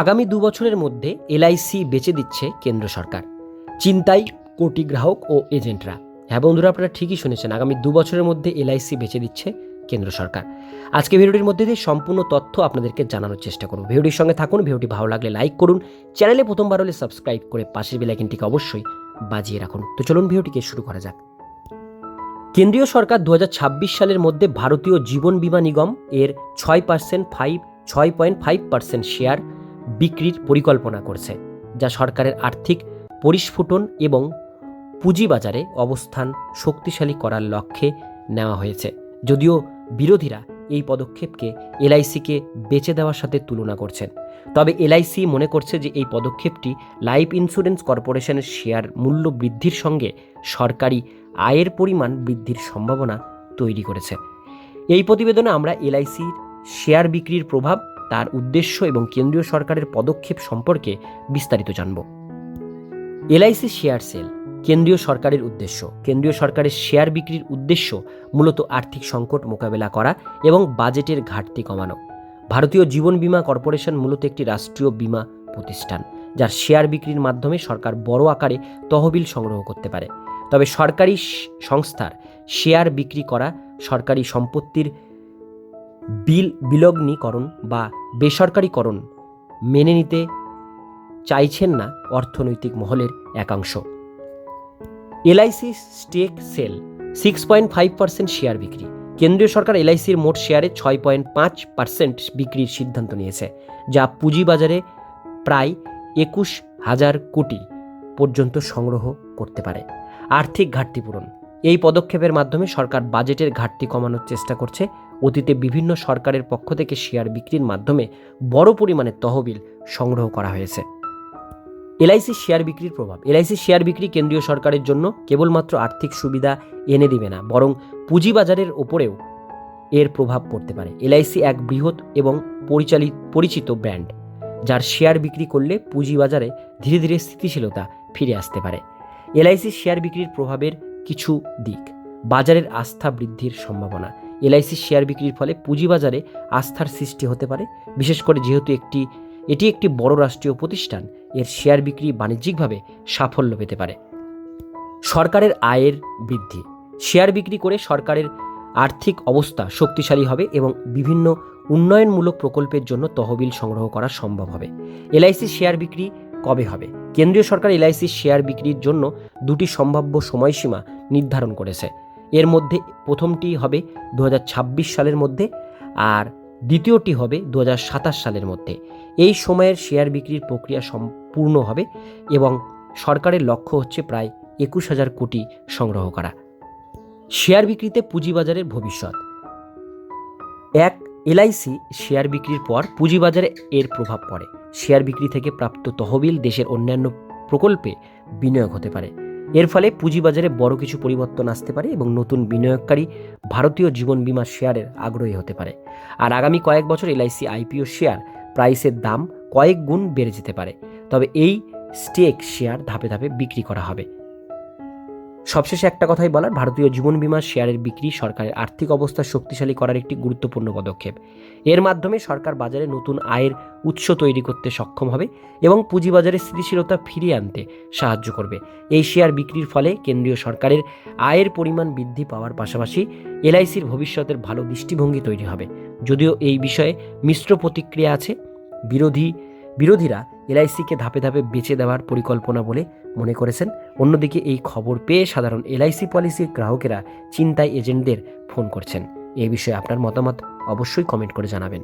আগামী দু বছরের মধ্যে এলআইসি বেচে দিচ্ছে কেন্দ্র সরকার। চিন্তায় কোটি গ্রাহক ও এজেন্টরা। হ্যাঁ বন্ধুরা, আপনারা ঠিকই শুনেছেন, আগামী দু বছরের মধ্যে এলআইসি বেচে দিচ্ছে কেন্দ্র সরকার। আজকে ভিডিওটির মধ্যে দিয়ে সম্পূর্ণ তথ্য আপনাদেরকে জানানোর চেষ্টা করব। ভিডিওটির সঙ্গে থাকুন, ভিডিওটি ভালো লাগলে লাইক করুন, চ্যানেলে প্রথমবার হলে সাবস্ক্রাইব করে পাশের বেলাইকিনটিকে অবশ্যই বাজিয়ে রাখুন। তো চলুন ভিডিওটিকে শুরু করা যাক। কেন্দ্রীয় সরকার দু হাজার ছাব্বিশ সালের মধ্যে ভারতীয় জীবন বীমা নিগম এর ছয় পার্সেন্ট ফাইভ, ছয় পয়েন্ট ফাইভ পার্সেন্ট শেয়ার বিক্রির পরিকল্পনা করছে, যা সরকারের আর্থিক পরিস্ফুটন এবং পুঁজিবাজারে অবস্থান শক্তিশালী করার লক্ষ্যে নেওয়া হয়েছে। যদিও বিরোধীরা এই পদক্ষেপকে এলআইসিকে বেচে দেওয়ার সাথে তুলনা করছেন। তবে এলআইসি মনে করছে যে এই পদক্ষেপটি লাইফ ইন্স্যুরেন্স কর্পোরেশনের শেয়ার মূল্য বৃদ্ধির সঙ্গে সরকারি আয়ের পরিমাণ বৃদ্ধির সম্ভাবনা তৈরি করেছে। এই প্রতিবেদনে আমরা এলআইসির শেয়ার বিক্রির প্রভাব তার উদ্দেশ্য এবং কেন্দ্রীয় সরকারের পদক্ষেপ সম্পর্কে বিস্তারিত জানব। এলআইসি শেয়ার সেল, কেন্দ্রীয় সরকারের উদ্দেশ্য। কেন্দ্রীয় সরকারের শেয়ার বিক্রির উদ্দেশ্য মূলত আর্থিক সংকট মোকাবেলা করা এবং বাজেটের ঘাটতি কমানো। ভারতীয় জীবন বীমা কর্পোরেশন মূলত একটি রাষ্ট্রীয় বীমা প্রতিষ্ঠান, যার শেয়ার বিক্রির মাধ্যমে সরকার বড় আকারে তহবিল সংগ্রহ করতে পারে। তবে সরকারি সংস্থার শেয়ার বিক্রি করা সরকারি সম্পত্তির বিল বিলগ্নীকরণ বা বেসরকারীকরণ মেনে নিতে চাইছেন না অর্থনৈতিক মহলের একাংশ। LIC stake sale six point five percent share বিক্রি। কেন্দ্রীয় সরকার এলআইসির মোট শেয়ারে ছয় পয়েন্ট পাঁচ পার্সেন্ট বিক্রির সিদ্ধান্ত নিয়েছে, যা পুঁজিবাজারে প্রায় একুশ হাজার কোটি পর্যন্ত সংগ্রহ করতে পারে। আর্থিক ঘাটতি পূরণ এই পদক্ষেপের মাধ্যমে সরকার বাজেটের ঘাটতি কমানোর চেষ্টা করছে। অতীতে বিভিন্ন সরকারের পক্ষ থেকে শেয়ার বিক্রির মাধ্যমে বড় পরিমাণে তহবিল সংগ্রহ করা হয়েছে। এলআইসি শেয়ার বিক্রির প্রভাব। এলআইসি শেয়ার বিক্রি কেন্দ্রীয় সরকারের জন্য কেবলমাত্র আর্থিক সুবিধা এনে দিবে না, বরং পুঁজিবাজারের ওপরেও এর প্রভাব পড়তে পারে। এলআইসি এক বৃহৎ এবং পরিচালিত পরিচিত ব্র্যান্ড, যার শেয়ার বিক্রি করলে পুঁজিবাজারে ধীরে ধীরে স্থিতিশীলতা ফিরে আসতে পারে। এলআইসি শেয়ার বিক্রির প্রভাবের কিছু দিক। বাজারের আস্থা বৃদ্ধির সম্ভাবনা। এলআইসি শেয়ার বিক্রির ফলে পুঁজিবাজারে আস্থার সৃষ্টি হতে পারে। বিশেষ করে যেহেতু একটি, এটি একটি বড় রাষ্ট্রীয় প্রতিষ্ঠান, এর শেয়ার বিক্রি বাণিজ্যিকভাবে সাফল্য পেতে পারে। সরকারের আয়ের বৃদ্ধি। শেয়ার বিক্রি করে সরকারের আর্থিক অবস্থা শক্তিশালী হবে এবং বিভিন্ন উন্নয়নমূলক প্রকল্পের জন্য তহবিল সংগ্রহ করা সম্ভব হবে। এলআইসি শেয়ার বিক্রি কবে হবে? কেন্দ্রীয় সরকার এলআইসি শেয়ার বিক্রির জন্য দুটি সম্ভাব্য সময়সীমা নির্ধারণ করেছে। এর মধ্যে প্রথমটি হবে দু হাজার ছাব্বিশ সালের মধ্যে আর দ্বিতীয়টি হবে দু হাজার সাতাশ সালের মধ্যে। এই সময়ের শেয়ার বিক্রির প্রক্রিয়া সম্পূর্ণ হবে এবং সরকারের লক্ষ্য হচ্ছে প্রায় একুশ হাজার কোটি সংগ্রহ করা শেয়ার বিক্রিতে পুঁজিবাজারের ভবিষ্যৎ। এক এলআইসি শেয়ার বিক্রির পর পুঁজিবাজারে এর প্রভাব পড়ে। শেয়ার বিক্রি থেকে প্রাপ্ত তহবিল দেশের অন্যান্য প্রকল্পে বিনিয়োগ হতে পারে। এর ফলে পুঁজিবাজারে বড় কিছু পরিবর্তন আসতে পারে এবং নতুন বিনিয়োগকারী ভারতীয় জীবন বীমা শেয়ারের আগ্রহী হতে পারে। আর আগামী কয়েক বছর এলআইসি আইপিও শেয়ার প্রাইসের দাম কয়েক গুণ বেড়ে যেতে পারে। তবে এই স্টেক শেয়ার ধাপে ধাপে বিক্রি করা হবে। সবশেষে একটা কথাই বলার, ভারতীয় জীবন বীমা শেয়ারের বিক্রি সরকারের আর্থিক অবস্থা শক্তিশালী করার একটি গুরুত্বপূর্ণ পদক্ষেপ। এর মাধ্যমে সরকার বাজারে নতুন আয়ের উৎস তৈরি করতে সক্ষম হবে এবং পুঁজিবাজারে স্থিতিশীলতা ফিরিয়ে আনতে সাহায্য করবে। এই শেয়ার বিক্রির ফলে কেন্দ্রীয় সরকারের আয়ের পরিমাণ বৃদ্ধি পাওয়ার পাশাপাশি এলআইসির ভবিষ্যতের ভালো দৃষ্টিভঙ্গি তৈরি হবে। যদিও এই বিষয়ে মিশ্র প্রতিক্রিয়া আছে, বিরোধী, বিরোধীরা এলআইসিকে ধাপে ধাপে বেচে দেওয়ার পরিকল্পনা বলে মনে করেছেন। অন্যদিকে এই খবর পেয়ে সাধারণ এলআইসি পলিসির গ্রাহকেরা চিন্তায় এজেন্টদের ফোন করছেন। এ বিষয়ে আপনার মতামত অবশ্যই কমেন্ট করে জানাবেন।